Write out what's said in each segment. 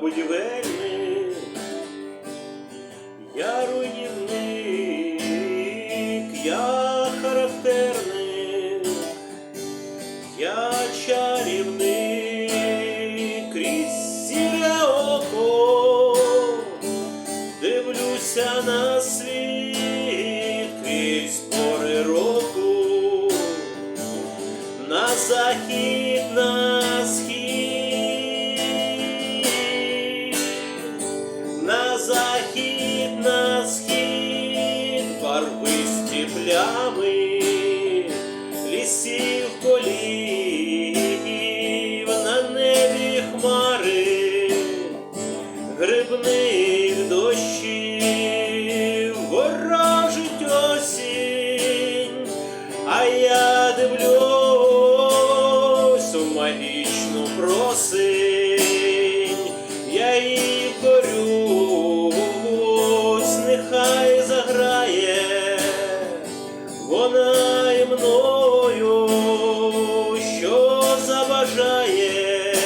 Будівельник, я руйнівник, я характерник, я чарівник, крізь сіре око, дивлюся на світ крізь пори року, на захід, плями, лісів полів, на небі хмари, грибних дощів, ворожить осінь, а я дивлюсь у магічну просинь, вона мною, що забажає,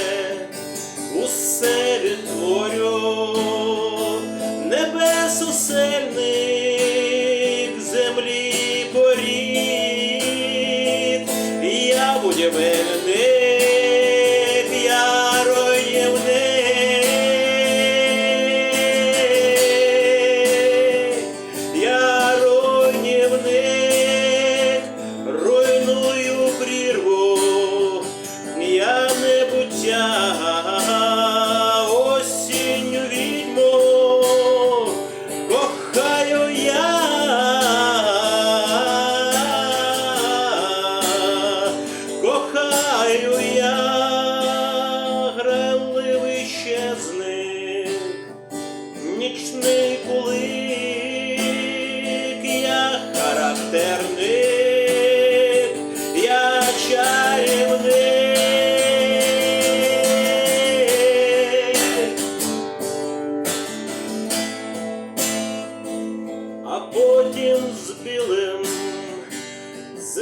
усе відтворю, небесу сельник, землі порід, я будівельник, небуття, осінню відьму, кохаю я, кохаю я, грайливий щезник, нічний кулик, я характерник,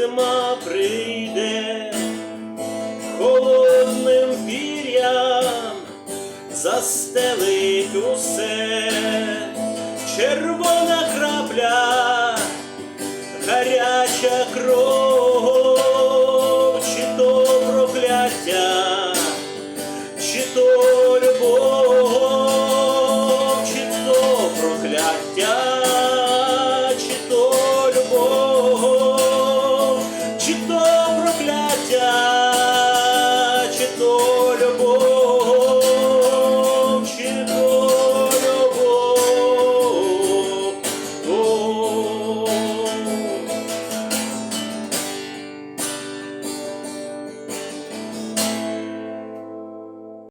зима прийде, холодним пір'ям застелить усе, червона крапля, гаряча кров, чи то прокляття, чи то любов, чи то прокляття. прокляття.